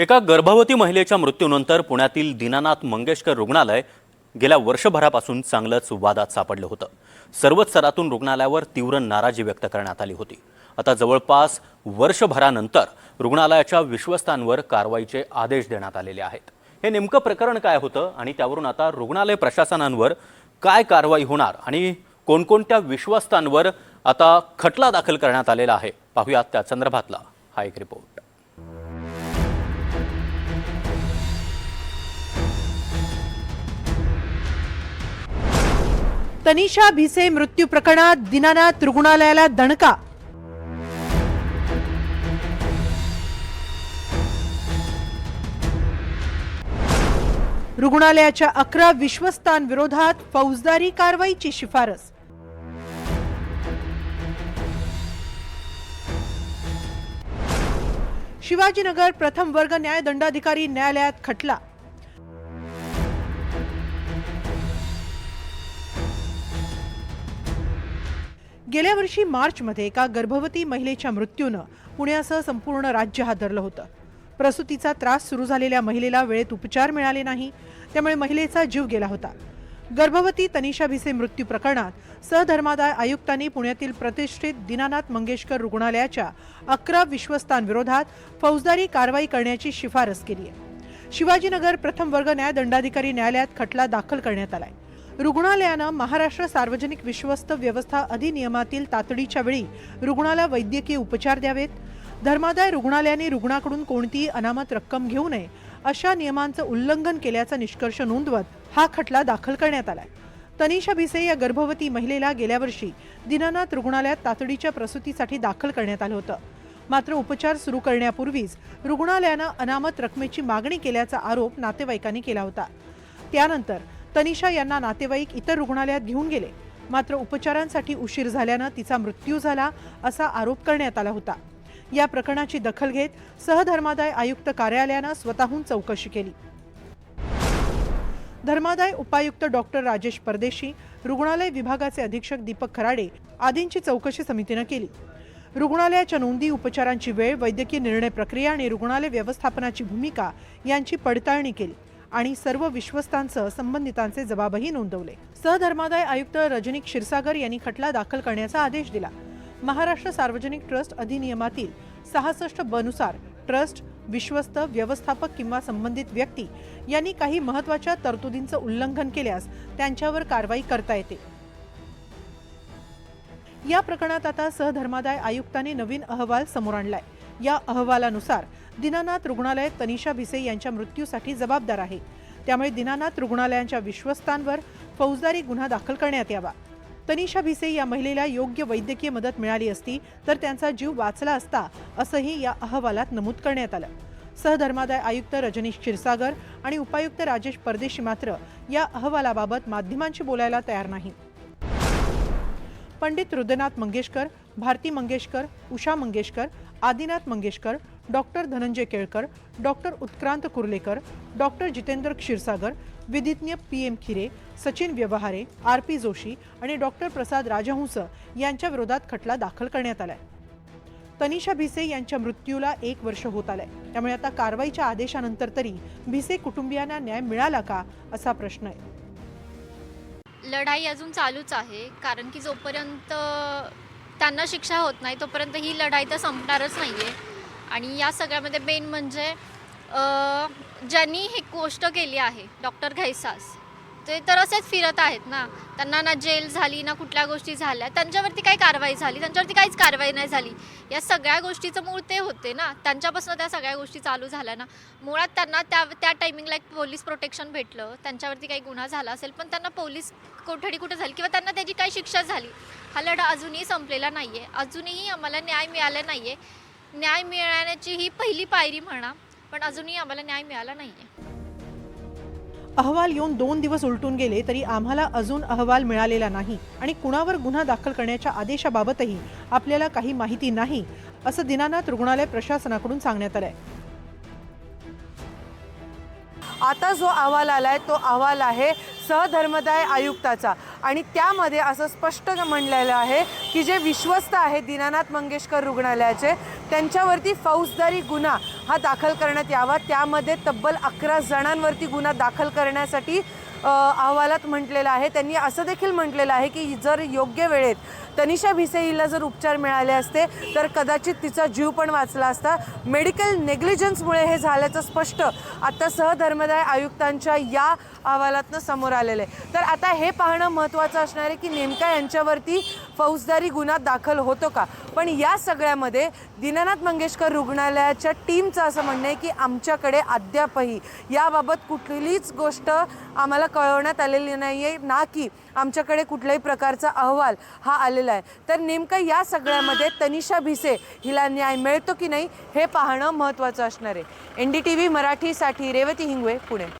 एका गर्भवती महिलेच्या मृत्यूनंतर पुण्यातील दीनानाथ मंगेशकर रुग्णालय गेल्या वर्षभरापासून चांगलंच वादात सापडलं होतं. सर्वच स्तरातून रुग्णालयावर तीव्र नाराजी व्यक्त करण्यात आली होती. आता जवळपास वर्षभरानंतर रुग्णालयाच्या विश्वस्तांवर कारवाईचे आदेश देण्यात आलेले आहेत. हे नेमकं प्रकरण काय होतं आणि त्यावरून आता रुग्णालय प्रशासनांवर काय कारवाई होणार आणि कोणकोणत्या विश्वस्तांवर आता खटला दाखल करण्यात आलेला आहे पाहूयात त्या संदर्भातला हा एक रिपोर्ट तनिषा भिसे मृत्यू प्रकरणात दीनानाथ रुग्णालयाला दणका. रुग्णालयाच्या अकरा विश्वस्तांविरोधात फौजदारी कारवाईची शिफारस. शिवाजीनगर प्रथम वर्ग न्यायदंडाधिकारी न्यायालयात खटला. गेल्या वर्षी मार्चमध्ये एका गर्भवती महिलेच्या मृत्यूनं पुण्यासह संपूर्ण राज्य हादरलं होतं. प्रसूतीचा त्रास सुरू झालेल्या महिलेला वेळेत उपचार मिळाले नाही त्यामुळे महिलेचा जीव गेला होता. गर्भवती तनिषा भिसे मृत्यू प्रकरणात सहधर्मादाय आयुक्तांनी पुण्यातील प्रतिष्ठित दीनानाथ मंगेशकर रुग्णालयाच्या अकरा विश्वस्तांविरोधात फौजदारी कारवाई करण्याची शिफारस केली आहे शिवाजीनगर प्रथम वर्ग न्याय दंडाधिकारी न्यायालयात खटला दाखल करण्यात आलाय. रुग्णालयानं महाराष्ट्र सार्वजनिक विश्वस्त व्यवस्था अधिनियमातील तातडीच्या वेळी रुग्णाला वैद्यकीय उपचार द्यावेत. धर्मादाय रुग्णालयाने रुग्णाकडून कोणतीही अनामत रक्कम घेऊ नये अशा नियमांचं उल्लंघन केल्याचा निष्कर्ष नोंदवत हा खटला दाखल करण्यात आलाय. तनिषा भिसे या गर्भवती महिलेला गेल्या वर्षी दिनानाथ रुग्णालयात तातडीच्या प्रसूतीसाठी दाखल करण्यात आलं होतं. मात्र उपचार सुरू करण्यापूर्वीच रुग्णालयानं अनामत रकमेची मागणी केल्याचा आरोप नातेवाईकांनी केला होता. त्यानंतर तनिषा यांना नातेवाईक इतर रुग्णालयात घेऊन गेले. मात्र उपचारांसाठी उशीर झाल्यानं तिचा मृत्यू झाला असा आरोप करण्यात आला होता. या प्रकरणाची दखल घेत सहधर्मादाय आयुक्त कार्यालयानं स्वतःहून चौकशी केली. धर्मादाय उपायुक्त डॉक्टर राजेश परदेशी रुग्णालय विभागाचे अधीक्षक दीपक खराडे आदींची चौकशी समितीनं केली. रुग्णालयाच्या नोंदी उपचारांची वेळ वैद्यकीय निर्णय प्रक्रिया आणि रुग्णालय व्यवस्थापनाची भूमिका यांची पडताळणी केली. आणि सर्व विश्वस्तांसह संबंधितांचे जबाबही नोंदवले. सहधर्मादाय आयुक्त रजनी क्षीरसागर यांनी खटला दाखल करण्याचा आदेश दिला. महाराष्ट्र सार्वजनिक ट्रस्ट अधिनियमातील सहासष्ट बनुसार ट्रस्ट विश्वस्त व्यवस्थापक किंवा संबंधित व्यक्ती यांनी काही महत्त्वाच्या तरतुदींचं उल्लंघन केल्यास त्यांच्यावर कारवाई करता येते. या प्रकरणात आता सहधर्मादाय आयुक्तांनी नवीन अहवाल समोर आणलाय. या अहवालानुसार दीनानाथ रुग्णालय तनिषा भिसे यांच्या मृत्यूसाठी जबाबदार आहे. त्यामुळे दीनानाथ रुग्णालयांच्या विश्वस्तांवर फौजदारी गुन्हा दाखल करण्यात यावा. तनिषा भिसे या महिलेला योग्य वैद्यकीय मदत मिळाली असती तर त्यांचा जीव वाचला असता असंही या अहवालात नमूद करण्यात आलं. सहधर्मादाय आयुक्त रजनीश क्षीरसागर आणि उपायुक्त राजेश परदेशी मात्र या अहवालाबाबत माध्यमांशी बोलायला तयार नाही. Pandit Rudranath Mangeshkar Bharati Mangeshkar Usha Mangeshkar Adinath Mangeshkar doctor Dhananjay Kelkar doctor Utkrant Kurlekar doctor Jitendra Kshirsagar विधिज्ञ P M Khire Sachin Vyavahare R P Joshi आणि डॉक्टर प्रसाद राजहंस यांच्या विरोधात खटला दाखल करण्यात आलाय. तनिषा भिसे यांच्या मृत्यूला एक वर्ष होत आलंय. त्यामुळे आता कारवाईच्या आदेशानंतर तरी भिसे कुटुंबियांना न्याय मिळाला का असा प्रश्न आहे. लढाई अजून चालूच आहे कारण की जोपर्यंत त्यांना शिक्षा होत नाही तोपर्यंत ही लढाई तर संपणारच नाही आहे आणि या सगळ्यामध्ये मेन म्हणजे ज्यांनी ही गोष्ट केली आहे डॉक्टर घैसास ते तर असेच फिरत आहेत ना. त्यांना ना जेल झाली ना कुठल्या गोष्टी झाल्या त्यांच्यावरती काही कारवाई झाली त्यांच्यावरती काहीच कारवाई नाही झाली. या सगळ्या गोष्टीचं मूळ ते होते ना. त्यांच्यापासून त्या सगळ्या गोष्टी चालू झाल्या ना. मुळात त्यांना त्या त्या टायमिंगला एक पोलीस प्रोटेक्शन भेटलं. त्यांच्यावरती काही गुन्हा झाला असेल पण त्यांना पोलीस कोठडी कुठं झाली? किंवा त्यांना त्याची काही शिक्षा झाली? हा लढा अजूनही संपलेला नाही आहे अजूनही आम्हाला न्याय मिळाला नाही आहे न्याय मिळण्याची ही पहिली पायरी म्हणा पण अजूनही आम्हाला न्याय मिळाला नाही आहे अहवाल येऊन दोन दिवस उलटून गेले तरी आम्हाला अजून अहवाल मिळालेला नाही आणि कुणावर गुन्हा दाखल करण्याच्या आदेशाबाबतही आपल्याला काही माहिती नाही असं दीनानाथ रुग्णालय प्रशासनाकडून सांगण्यात आलंय. आता जो अहवाल आलाय तो अहवाल आहे सहधर्मदाय आयुक्ताचा. आणि त्यामध्ये असं स्पष्ट म्हणलेलं आहे की जे विश्वस्त आहे दीनानाथ मंगेशकर रुग्णालयाचे त्यांच्यावरती फौजदारी गुन्हा हा दाखल करण्यात यावा. त्यामध्ये तब्बल अकरा जणांवरती गुन्हा दाखल करण्यासाठी अहवालात म्हटलेलं आहे. त्यांनी असं देखील म्हटलेलं आहे की जर योग्य वेळेत तनिषा भिसे हिला जर उपचार मिळाले असते तर कदाचित तिचा जीव पण वाचला असता. मेडिकल नेग्लिजन्समुळे हे झाल्याचं स्पष्ट आता सहधर्मदाय आयुक्तांच्या या अहवालातनं समोर आलेलं आहे. तर आता हे पाहणं महत्त्वाचं असणार आहे की नेमका यांच्यावरती फौजदारी गुन्हा दाखल होतो का? पण या सगळ्यामध्ये दीनानाथ मंगेशकर रुग्णालयाच्या टीमचं असं म्हणणं आहे की आमच्याकडे अद्यापही याबाबत कुठलीच गोष्ट आम्हाला कळवण्यात आलेली नाही आहे ना की आमच्याकडे कुठल्याही प्रकारचा अहवाल हा आले आलेला आहे. तर नेमकं या सगळ्यामध्ये तनिषा भिसे हिला न्याय मिळतो की नाही हे पाहणं महत्त्वाचं असणार आहे. एन डी टी व्ही मराठीसाठी रेवती हिंगवे पुणे.